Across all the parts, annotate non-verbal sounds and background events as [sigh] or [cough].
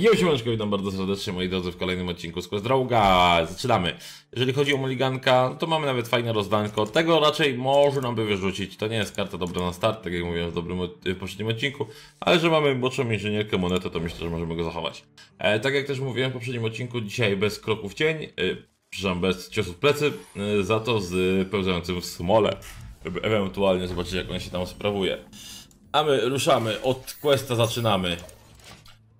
Jo, siemaneczko, witam bardzo serdecznie moi drodzy w kolejnym odcinku z Quest Drauga. Zaczynamy. Jeżeli chodzi o Mulliganka, to mamy nawet fajne rozdanko. Tego raczej można by wyrzucić. To nie jest karta dobra na start, tak jak mówiłem w, dobrym, w poprzednim odcinku. Ale że mamy młodszą inżynierkę monetę, to myślę, że możemy go zachować. E, tak jak też mówiłem w poprzednim odcinku, dzisiaj bez kroków cień. E, przepraszam, bez ciosów plecy. E, za to z pełzającym w smole. Żeby ewentualnie zobaczyć jak on się tam sprawuje. A my ruszamy, od questa zaczynamy.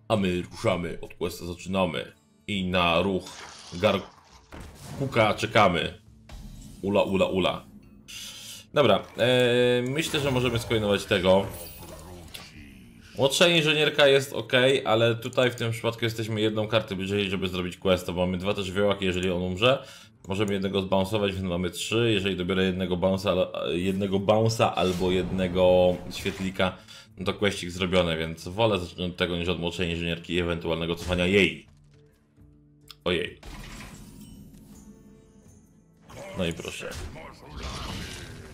A my ruszamy, od questa zaczynamy. I na ruch Garkuka czekamy. Ula, ula, ula. Dobra, e, myślę, że możemy skoinować tego. Młodsza inżynierka jest ok, ale tutaj w tym przypadku jesteśmy jedną kartę bliżej, żeby zrobić quest. Bo mamy dwa też wiołaki, jeżeli on umrze. Możemy jednego zbounceować, więc mamy trzy. Jeżeli dobiorę jednego bounce'a, jednego albo jednego świetlika, to questik zrobiony, więc wolę zacząć od tego niż od młodszej inżynierki i ewentualnego cofania jej. Ojej. No i proszę.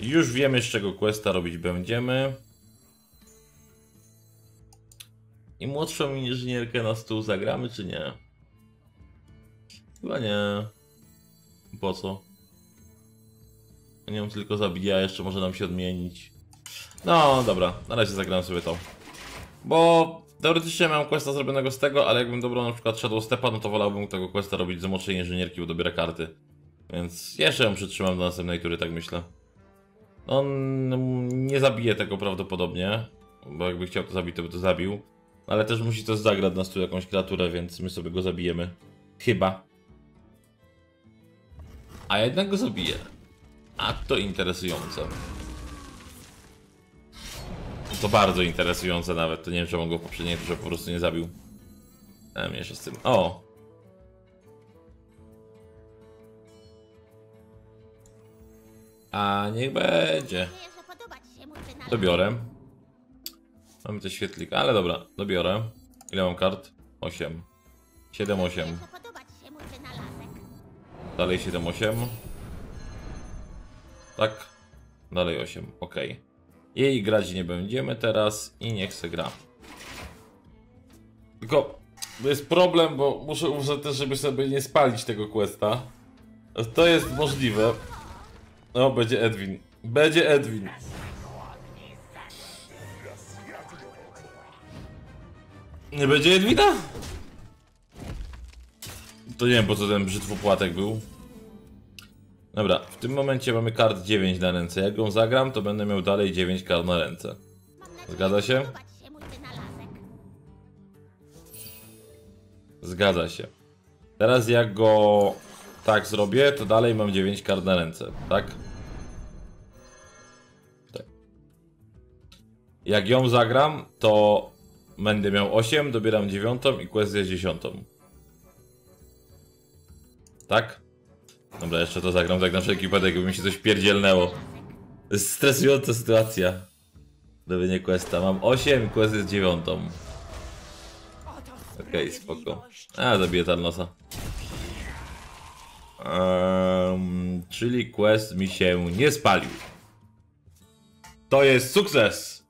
Już wiemy z czego questa robić będziemy. I młodszą inżynierkę na stół zagramy, czy nie? Chyba nie. Po co? Wiem, tylko zabija, jeszcze może nam się odmienić. No, dobra, na razie zagram sobie to. Bo teoretycznie mam questa zrobionego z tego, ale jakbym dobrał na przykład Shadow Stepa, no to wolałbym tego questa robić z młodszej inżynierki, bo dobiera karty. Więc jeszcze ją przytrzymam do następnej tury, tak myślę. On nie zabije tego prawdopodobnie, bo jakby chciał to zabić, to by to zabił. Ale też musi to zagrać na stół jakąś kreaturę, więc my sobie go zabijemy. Chyba. A jednak go zabije. A to interesujące. To bardzo interesujące nawet. To nie wiem, czemu go w poprzedniej po prostu nie zabił. A mnie się z tym. O! A niech będzie. Dobiorę. Mamy te świetlika, ale dobra, dobiorę. Ile mam kart? 8. 7, 8. że podoba ci się mój wynalazek. Dalej 7, 8. Tak. Dalej 8, ok. Jej grać nie będziemy teraz i niech se gra. Tylko jest problem, bo muszę, muszę też, żeby sobie nie spalić tego questa. To jest możliwe. No, będzie Edwin. Będzie Edwin. Nie będzie Edwina? To nie wiem po co ten brzytwopłatek był. Dobra, w tym momencie mamy kart 9 na ręce. Jak ją zagram, to będę miał dalej 9 kart na ręce. Zgadza się? Zgadza się. Teraz jak go tak zrobię, to dalej mam 9 kart na ręce, tak? Tak. Jak ją zagram, to będę miał 8, dobieram 9 i quest jest 10. Tak? Dobra, jeszcze to zagram tak na wszelki wypadek, jakby mi się coś pierdzielnęło. To jest stresująca sytuacja. Dobienie questa. Mam 8 i quest jest 9. Okej, spoko. A, zabiję Tarnosa. Um, czyli quest mi się nie spalił. To jest sukces!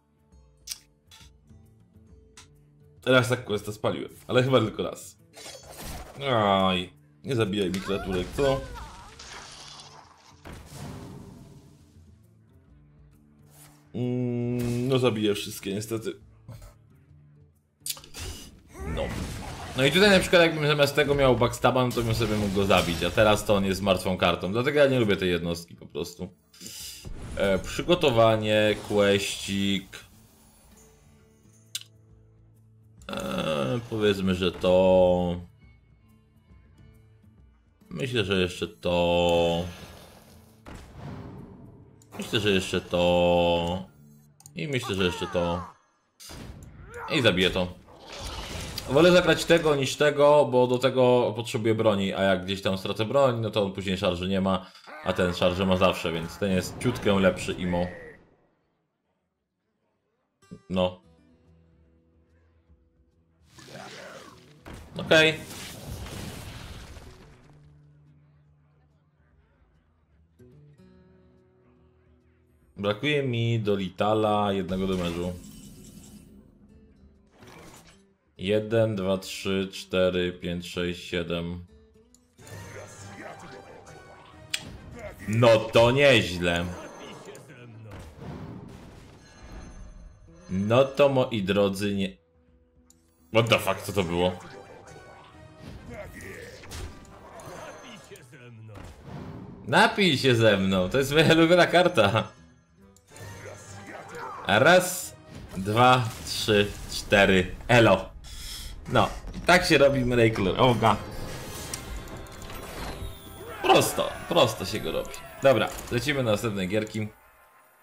Raz tak questa spaliłem, ale chyba tylko raz. Aj, nie zabijaj mi kreaturek, co? Mm, no zabiję wszystkie niestety. No. No i tutaj na przykład jakbym zamiast tego miał backstab'a, no to bym sobie mógł go zabić, a teraz to on jest martwą kartą, dlatego ja nie lubię tej jednostki po prostu. E, przygotowanie, questik. E, powiedzmy, że to... Myślę, że jeszcze to... Myślę, że jeszcze to... I myślę, że jeszcze to... I zabiję to. Wolę zagrać tego niż tego, bo do tego potrzebuję broni, a jak gdzieś tam stracę broń, no to później szarży nie ma, a ten szarży ma zawsze, więc ten jest ciutkę lepszy imo. No. Okej. Brakuje mi do Litala jednego damage'u. 1, 2, 3, 4, 5, 6, 7. No to nieźle. No to moi drodzy nie... What the fuck, co to było? Napij się ze mną, to jest moja ulubiona karta. Raz, dwa, trzy, cztery, elo. No, tak się robi Miracle Oga. Prosto, prosto się go robi. Dobra, lecimy na następne gierki.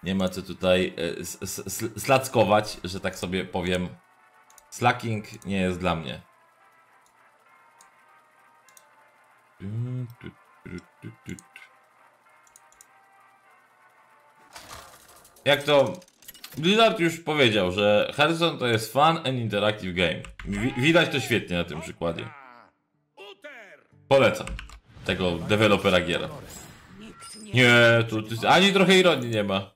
Nie ma co tutaj e, slackować, że tak sobie powiem. Slacking nie jest dla mnie. Jak to Blizzard już powiedział, że Hearthstone to jest fun and interactive game. Wi- widać to świetnie na tym przykładzie. Polecam tego dewelopera gier. Nie, tu, tu ani trochę ironii nie ma.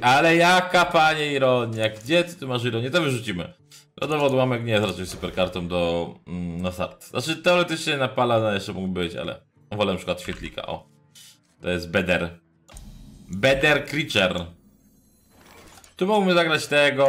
Ale jaka panie ironia? Gdzie ty masz ironię? To wyrzucimy. Lodowy odłamek nie jest raczej super kartą do mm, na start. Znaczy teoretycznie na Palana jeszcze mógł być, ale wolę na przykład świetlika. O. To jest Beder. Better Creature. Tu mógłbym zagrać tego,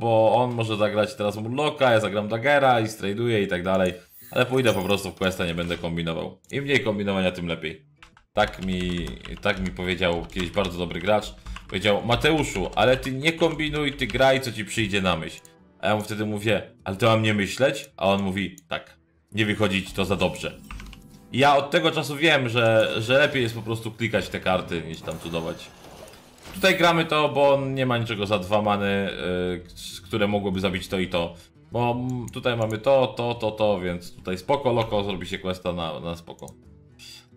bo on może zagrać teraz Murloka, ja zagram Daggera i straduję i tak dalej. Ale pójdę po prostu w questa, nie będę kombinował. Im mniej kombinowania, tym lepiej. Tak mi, tak mi powiedział kiedyś bardzo dobry gracz. Powiedział, Mateuszu, ale ty nie kombinuj, ty graj, co ci przyjdzie na myśl. A ja mu wtedy mówię, ale to mam nie myśleć? A on mówi, tak, nie wychodzi ci to za dobrze. I ja od tego czasu wiem, że, że lepiej jest po prostu klikać te karty, niż tam cudować. Tutaj gramy to, bo nie ma niczego za dwa many, yy, które mogłyby zabić to i to. Bo tutaj mamy to, to, to, to, więc tutaj spoko, loko, zrobi się questa na, na spoko.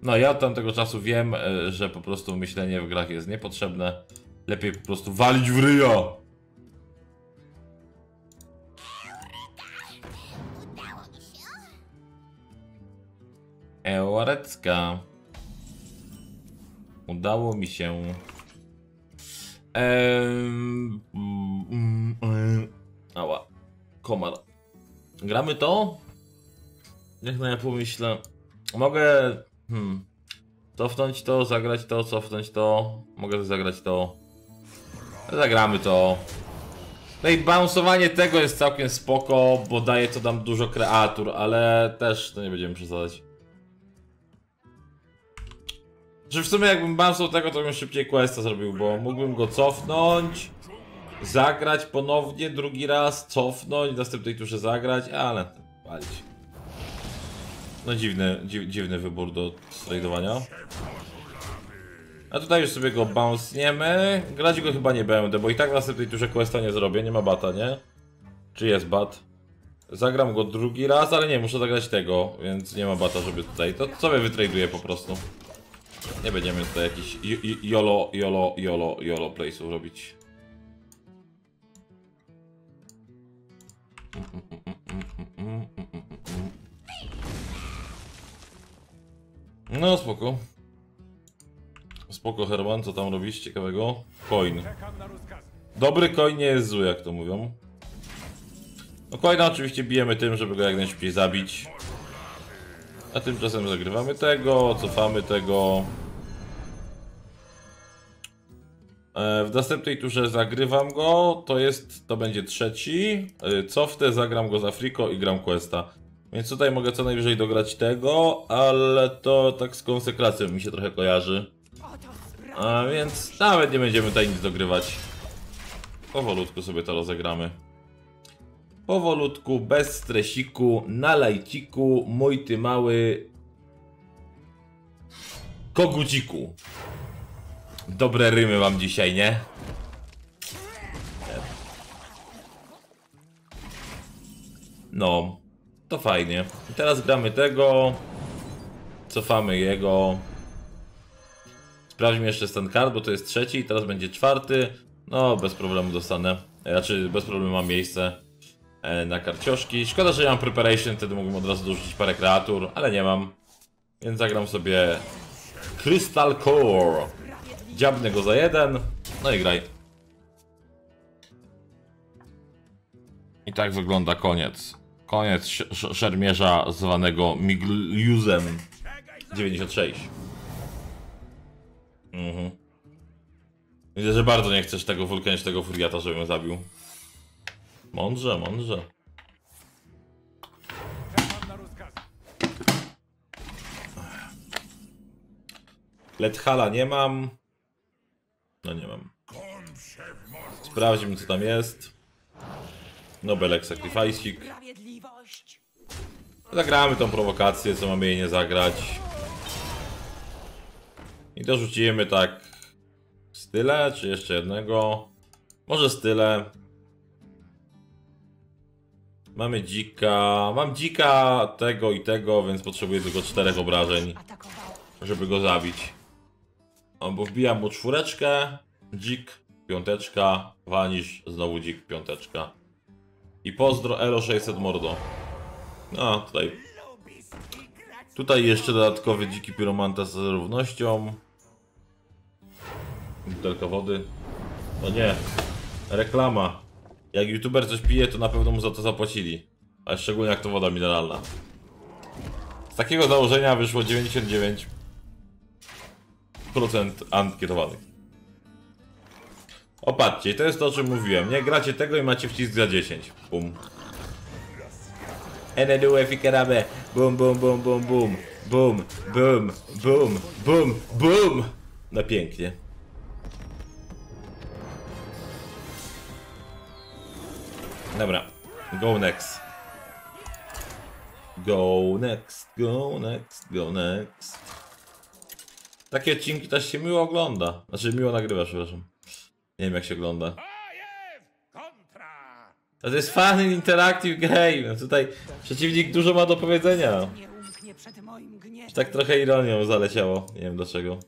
No ja od tamtego czasu wiem, yy, że po prostu myślenie w grach jest niepotrzebne. Lepiej po prostu walić w się. Ełarecka. Udało mi się. Ehm. Ała. Komar. Gramy to? Niech no ja pomyślę. Mogę. Hmm. Cofnąć to, zagrać to, cofnąć to. Mogę zagrać to. Zagramy to. No i bounceowanie tego jest całkiem spoko, bo daje to nam dużo kreatur, ale też to nie będziemy przesadzać. Że w sumie jakbym bounce'ał tego, to bym szybciej questa zrobił, bo mógłbym go cofnąć, zagrać ponownie drugi raz, cofnąć, w następnej turze zagrać, ale palić. No dziwny, dziw, dziwny wybór do tradowania. A tutaj już sobie go bouncniemy. Grać go chyba nie będę, bo i tak w następnej turze questa nie zrobię, nie ma bata, nie? Czy jest bat? Zagram go drugi raz, ale nie, muszę zagrać tego, więc nie ma bata, żeby tutaj. To sobie wytraduję po prostu. Nie będziemy tutaj jakiś jolo, jolo, jolo, jolo place'ów robić. No spoko. Spoko Herman, co tam robisz ciekawego? Coin. Dobry coin nie jest zły, jak to mówią. No coina oczywiście bijemy tym, żeby go jak najszybciej zabić. A tymczasem zagrywamy tego, cofamy tego. W następnej turze zagrywam go, to jest, to będzie trzeci. E, Cofnę, zagram go za Friko i gram Questa. Więc tutaj mogę co najwyżej dograć tego, ale to tak z konsekracją mi się trochę kojarzy. A więc nawet nie będziemy tutaj nic dogrywać. Powolutku sobie to rozegramy. Powolutku, bez stresiku, na lajciku, mój ty mały koguciku. Dobre rymy mam dzisiaj, nie? No, to fajnie. I teraz gramy tego. Cofamy jego. Sprawdźmy jeszcze stan kart, bo to jest trzeci i teraz będzie czwarty. No, bez problemu dostanę. Znaczy, bez problemu mam miejsce e, na karcioszki. Szkoda, że nie mam preparation, wtedy mógłbym od razu dorzucić parę kreatur, ale nie mam. Więc zagram sobie Crystal Core. Dziabnę go za jeden. No i graj. I tak wygląda koniec. Koniec sz- sz- szermierza zwanego Migliuzem 96. Mhm. Widzę, że bardzo nie chcesz tego wulkanicznego furiata, żebym zabił. Mądrze, mądrze. Lethala nie mam. No nie mam. Sprawdźmy co tam jest. Nobelek. Sprawiedliwość. Zagramy tą prowokację, co mamy jej nie zagrać. I dorzucimy tak z tyle, czy jeszcze jednego. Może z tyle. Mamy dzika. Mam dzika tego i tego, więc potrzebuję tylko czterech obrażeń, żeby go zabić. Bo wbijam mu czwóreczkę, dzik, piąteczka, wanisz, znowu dzik, piąteczka. I pozdro Elo 600 mordo. No, tutaj Tutaj jeszcze dodatkowy dziki piromanta z równością. Butelka wody. O nie. Reklama. Jak youtuber coś pije, to na pewno mu za to zapłacili. A szczególnie jak to woda mineralna. Z takiego założenia wyszło 99% ankietowanych. Opatrzcie, to jest to o czym mówiłem. Nie gracie tego i macie wcisk za 10. Bum. NDU Efikarabe. Bum, bum, bum, bum, bum. Bum, bum, bum, bum, bum. No pięknie. Dobra. Go next. Go next, go next, go next. Takie odcinki też się miło ogląda. Znaczy miło nagrywa, przepraszam. Nie wiem jak się ogląda. To jest fun interactive game. Tutaj przeciwnik dużo ma do powiedzenia. Tak trochę ironią zaleciało. Nie wiem dlaczego.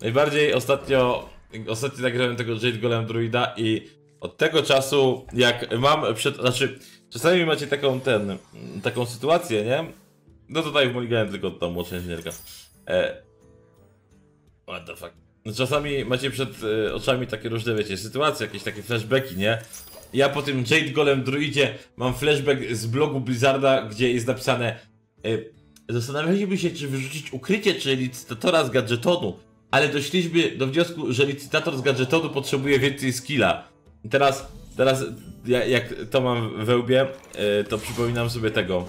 Najbardziej ostatnio. Ostatnio nagrałem tego Jade Golem Druida i od tego czasu, jak mam przed. Znaczy, czasami macie taką ten. taką sytuację, nie? No tutaj w Mulliganie tylko ta młodsza inżynierka. E, what the fuck. No czasami macie przed e, oczami takie różne, wiecie, sytuacje, jakieś takie flashbacki, nie? Ja po tym Jade Golem Druidzie mam flashback z blogu Blizzarda, gdzie jest napisane e, Zastanawialiśmy się, czy wyrzucić ukrycie, czy licytatora z gadżetonu, ale doszliśmy do wniosku, że licytator z gadżetonu potrzebuje więcej skilla. Teraz, teraz ja, jak to mam we łbie, e, to przypominam sobie tego.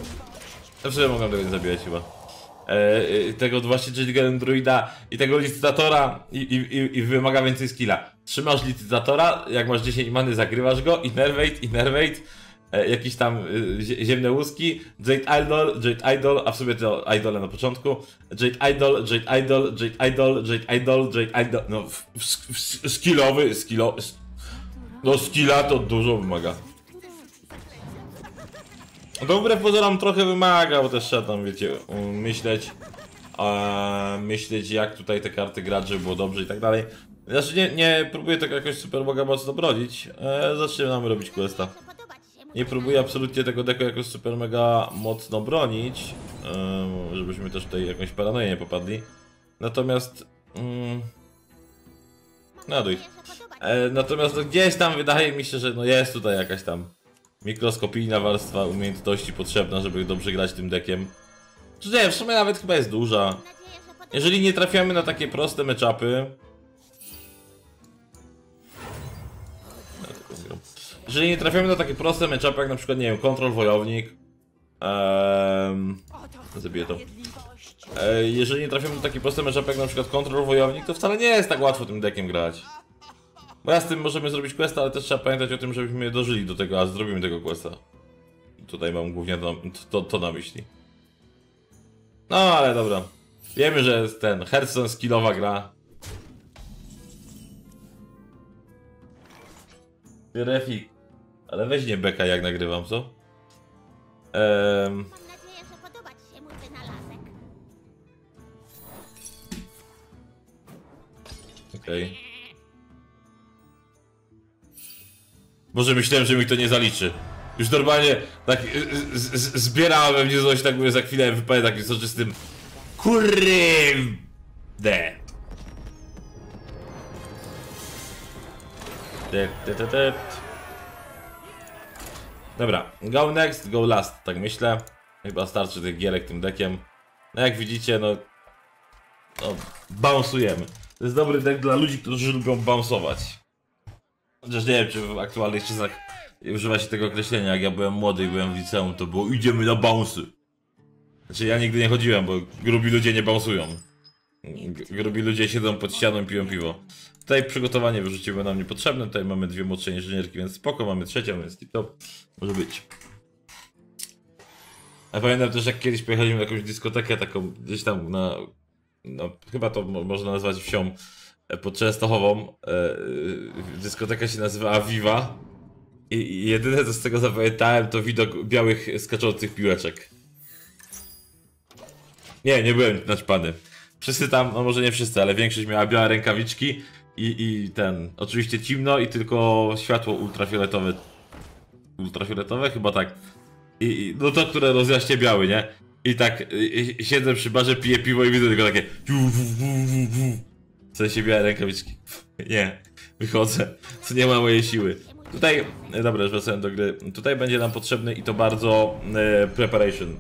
Zawsze mogę tego nie zabijać chyba. E, e, tego właśnie Jade Druida i tego licytatora i, i, i, wymaga więcej skilla. Trzymasz licytatora, jak masz 10 many, zagrywasz go, innervate, innervate, e, jakieś tam e, zie- ziemne łuski, Jade Idol, Jade Idol, a w sobie to Idole na początku, Jade Idol, Jade Idol, Jade Idol, Jade Idol, Jade Idol, no w, w, w, skillowy, skillo, no skilla to dużo wymaga. No wbrew pozorom trochę wymaga, bo też trzeba tam, wiecie, um, myśleć, e, myśleć jak tutaj te karty grać, żeby było dobrze i tak dalej. Znaczy nie, nie próbuję tego jakoś super mega mocno bronić, e, zaczynamy robić questa. Nie próbuję absolutnie tego deko jakoś super mega mocno bronić, em, żebyśmy też tutaj jakąś paranoję nie popadli. Natomiast... Mm, no że podobać E, natomiast no, gdzieś tam wydaje mi się, że no jest tutaj jakaś tam mikroskopijna warstwa umiejętności potrzebna, żeby dobrze grać tym dekiem. Czy nie, w sumie nawet chyba jest duża. Jeżeli nie trafiamy na takie proste zgram. Jeżeli nie trafiamy na takie proste matchupy jak na przykład, nie wiem, Control Wojownik, Oto Zabiję to. jeżeli nie trafimy na takie proste matchupy jak na przykład Control Wojownik, to wcale nie jest tak łatwo tym deckiem grać. Bo ja z tym możemy zrobić questa, ale też trzeba pamiętać o tym, żebyśmy dożyli do tego, a zrobimy tego questa. Tutaj mam głównie to, to, to na myśli. No ale dobra. Wiemy, że jest ten Hearthstone skillowa gra. Ty, Refik. Ale weź nie beka jak nagrywam, co? Ehm, Mam nadzieję, że podobać się mój wynalazek. okej. Boże, myślałem, że mi to nie zaliczy. Już normalnie tak z- z- zbiera we mnie coś, tak mówię, za chwilę wypadnie takim soczystym te. Dobra, go next, go last, tak myślę. Chyba starczy tych gierek tym dekiem. No jak widzicie, no... No, bounsujemy. To jest dobry deck dla ludzi, którzy lubią bounsować. Chociaż nie wiem, czy w aktualnych czasach używa się tego określenia. Jak ja byłem młody i byłem w liceum, to było idziemy na bouncy. Znaczy ja nigdy nie chodziłem, bo grubi ludzie nie bounsują. Grubi ludzie siedzą pod ścianą i piją piwo. Tutaj przygotowanie wyrzuciły nam niepotrzebne, tutaj mamy dwie młodsze inżynierki, więc spoko, mamy trzecią, więc tip top. Może być. A pamiętam też jak kiedyś pojechaliśmy na jakąś dyskotekę taką gdzieś tam na... No, chyba to mo- można nazwać wsią pod Częstochową. E, e, dyskoteka się nazywała Viva. I, I jedyne co z tego zapamiętałem to widok białych skaczących piłeczek. Nie, nie byłem naćpany. Wszyscy tam, no może nie wszyscy, ale większość miała białe rękawiczki i, i ten, oczywiście ciemno i tylko światło ultrafioletowe. Ultrafioletowe? Chyba tak. I, i no to, które rozjaśnie biały, nie? I tak y, siedzę przy barze, piję piwo i widzę tylko takie w sensie białe rękawiczki. [laughs] Nie, wychodzę. To nie ma mojej siły. Tutaj, e, dobra, już wracając do gry. Tutaj będzie nam potrzebny i to bardzo e, preparation.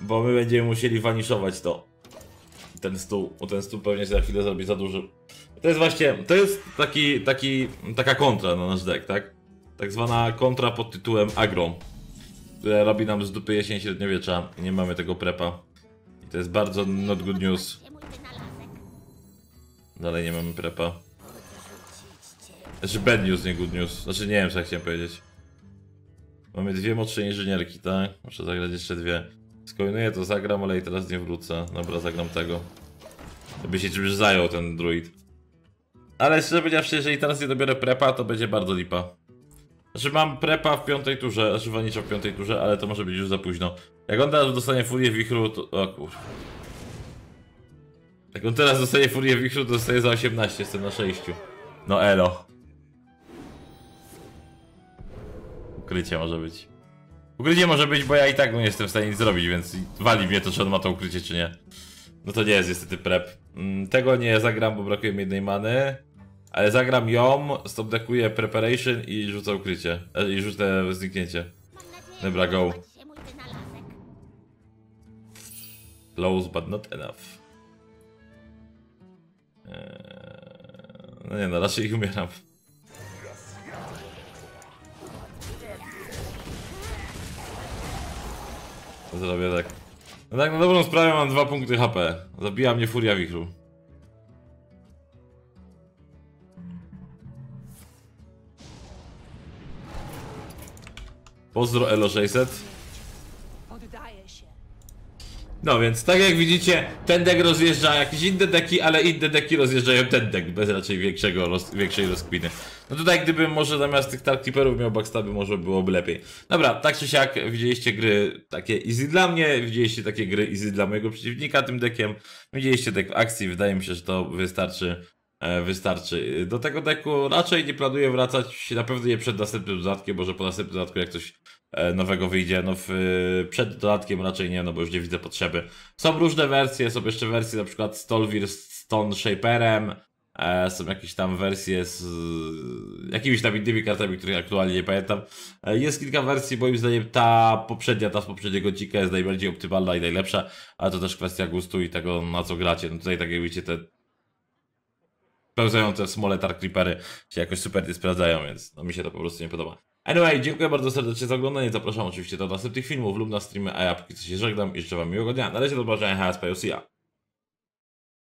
Bo my będziemy musieli waniszować to. Ten stół, bo ten stół pewnie się za chwilę zrobi za duży. To jest właśnie, to jest taki, taki, taka kontra na nasz deck, tak? Tak zwana kontra pod tytułem agro. Która robi nam z dupy jesień średniowiecza i nie mamy tego prepa. I to jest bardzo not good news. Dalej nie mamy prepa. Znaczy bad news, nie good news. Znaczy nie wiem co ja chciałem powiedzieć. Mamy dwie młodsze inżynierki, tak? Muszę zagrać jeszcze dwie. Skoinuję to zagram, ale i teraz nie wrócę. Dobra, zagram tego. By się czymś zajął ten druid. Ale szczerze powiedziawszy, jeżeli teraz nie dobiorę prepa, to będzie bardzo lipa. Znaczy mam prepa w piątej turze, znaczy wanicza w piątej turze, ale to może być już za późno. Jak on teraz dostanie furię wichru, to... O kur... Jak on teraz dostanie furię wichru, to dostaje za 18, jestem na 6. No elo. Ukrycie może być. Ukrycie może być, bo ja i tak nie jestem w stanie nic zrobić, więc wali mnie to, czy on ma to ukrycie, czy nie. No to nie jest niestety prep. Mm, Tego nie zagram, bo brakuje mi jednej many. Ale zagram ją, stopdekuję preparation i rzucę ukrycie. E, I rzucę zniknięcie. Dobra, go. Close but not enough. Eee, no nie no, raczej umieram. Zrobię tak. No tak, na dobrą sprawę mam dwa punkty HP. Zabija mnie furia wichru. Pozdro Elo 600. No więc tak jak widzicie, ten deck rozjeżdża jakieś inne deki, ale inne deki rozjeżdżają ten deck bez raczej większego roz, większej rozkminy. No tutaj gdybym może zamiast tych Dark Keeperów miał backstaby, może byłoby lepiej. Dobra, tak czy siak widzieliście gry takie easy dla mnie, widzieliście takie gry easy dla mojego przeciwnika tym deckiem, widzieliście deck w akcji, wydaje mi się, że to wystarczy. E, wystarczy. Do tego deku raczej nie planuję wracać, na pewno nie przed następnym dodatkiem, może po następnym dodatku jak coś nowego wyjdzie. No w, e, przed dodatkiem raczej nie, no bo już nie widzę potrzeby. Są różne wersje, są jeszcze wersje na przykład Stolvir z Stone Shaperem, e, są jakieś tam wersje z e, jakimiś tam innymi kartami, których aktualnie nie pamiętam. E, jest kilka wersji, moim zdaniem ta poprzednia, ta z poprzedniego dzika jest najbardziej optymalna i najlepsza, ale to też kwestia gustu i tego na co gracie. No tutaj tak jak widzicie te pełzające smole Dark Creepery się jakoś super nie sprawdzają, więc no mi się to po prostu nie podoba. Anyway, dziękuję bardzo serdecznie za oglądanie, zapraszam oczywiście do następnych filmów lub na streamy, a ja póki co się żegnam i życzę wam miłego dnia. Na razie do zobaczenia, HSP, see ya.